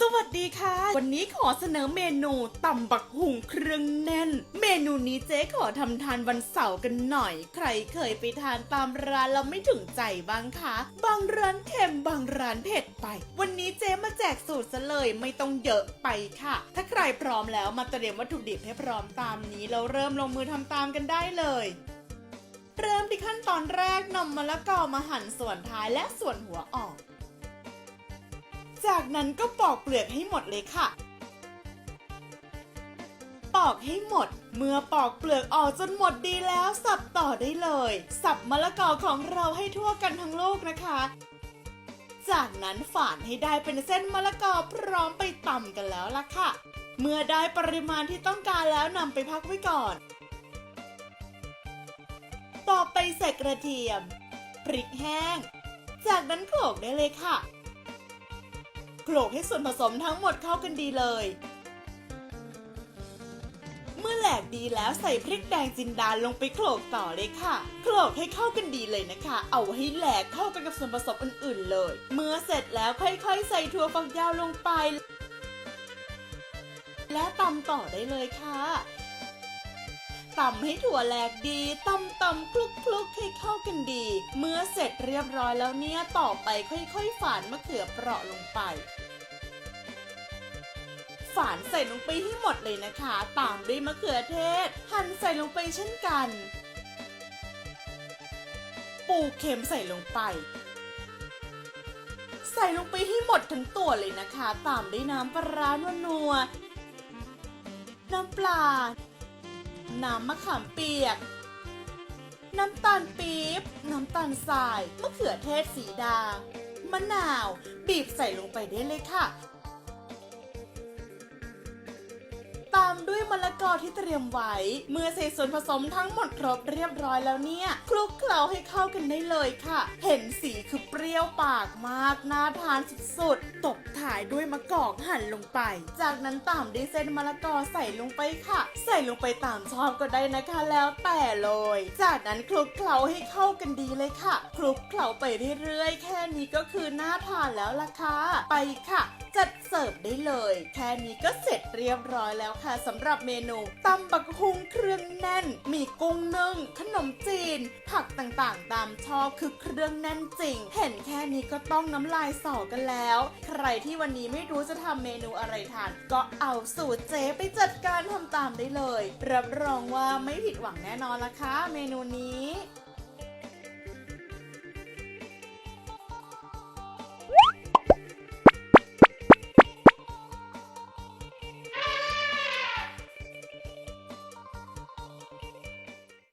สวัสดีค่ะ วันนี้ขอเสนอเมนูตำบักหุงเครื่องแน่น เมนูนี้เจ๊ขอทำทานวันเสาร์กันหน่อย ใครเคยไปทานตามร้านแล้วไม่ถึงใจบ้างคะ บางร้านเค็มบางร้านเผ็ดไป วันนี้เจ๊มาแจกสูตรซะเลยไม่ต้องเยอะไปค่ะ ถ้าใครพร้อมแล้วมาเตรียมวัตถุดิบให้พร้อมตามนี้แล้วเริ่มลงมือทำตามกันได้เลยเริ่มที่ขั้นตอนแรกนำมะละกอมาหั่นส่วนท้ายและส่วนหัวออก จากนั้นก็ปอกเปลือกให้หมดเลยค่ะ ปอกให้หมด เมื่อปอกเปลือกออกจนหมดดีแล้ว สับต่อได้เลย สับมะละกอของเราให้ทั่วกันทั้งลูกนะคะ จากนั้นฝานให้ได้เป็นเส้นมะละกอพร้อมไปตำกันแล้วล่ะค่ะ เมื่อได้ปริมาณที่ต้องการแล้วนำไปพักไว้ก่อน ต่อไปใส่กระเทียม พริกแห้ง จากนั้นโขลกได้เลยค่ะ โขลกให้ส่วนผสมทั้งหมดเข้ากันดีเลย เมื่อแหลกดีแล้วใส่พริกแดงจินดาลงไปโขลกต่อเลยค่ะ โขลกให้เข้ากันดีเลยนะคะ เอาให้แหลกเข้ากันกับส่วนผสมอื่น ๆ เลย เมื่อเสร็จแล้วค่อยๆ ใส่ถั่วฝักยาวลงไป และตำต่อได้เลยค่ะ ตำให้ถั่วแหลกดีตำตำคลุกคลุกให้เข้ากันดี เมื่อเสร็จเรียบร้อยแล้วเนี่ยต่อไปค่อยๆ ฝานมะเขือเปราะลงไป ฝานใส่ลงไปให้หมดเลยนะคะ ตามด้วยมะเขือเทศ หั่นใส่ลงไปเช่นกัน ปูเค็มใส่ลงไปใส่ลงไปให้หมดทั้งตัวเลยนะคะ ตามด้วยน้ำปลาร้านัวๆน้ำปลา น้ำมะขามเปียก น้ำตาลปี๊บ น้ำตาลทราย มะเขือเทศสีดามะนาว บีบใส่ลงไปได้เลยค่ะ ละกอที่เตรียมไว้ เมื่อใส่ส่วนผสมทั้งหมดครบเรียบร้อยแล้วเนี่ยคลุกเคล้าให้เข้ากันได้เลยค่ะ เห็นสีคือเปรี้ยวปากมากน่าทานสุดๆ ตบถ่ายด้วยมะกอกหั่นลงไป จากนั้นตามด้วยเส้นมะละกอใส่ลงไปค่ะ ใส่ลงไปตามชอบก็ได้นะคะแล้วแต่เลย จากนั้นคลุกเคล้าให้เข้ากันดีเลยค่ะ คลุกเคล้าไปเรื่อยๆ แค่นี้ก็คือน่าทานแล้วล่ะค่ะ ไปค่ะ จัดเสิร์ฟได้เลย แค่นี้ก็เสร็จเรียบร้อยแล้วค่ะสำหรับเมนูตำบักฮุงเครื่องแน่น มีกุ้งนึ่ง ขนมจีน ผักต่างๆ ตามชอบคือเครื่องแน่นจริง เห็นแค่นี้ก็ต้องน้ำลายสอกันแล้ว ใครที่วันนี้ไม่รู้จะทำเมนูอะไรทาน ก็เอาสูตรเจ๊ไปจัดการทำตามได้เลย รับรองว่าไม่ผิดหวังแน่นอนละคะเมนูนี้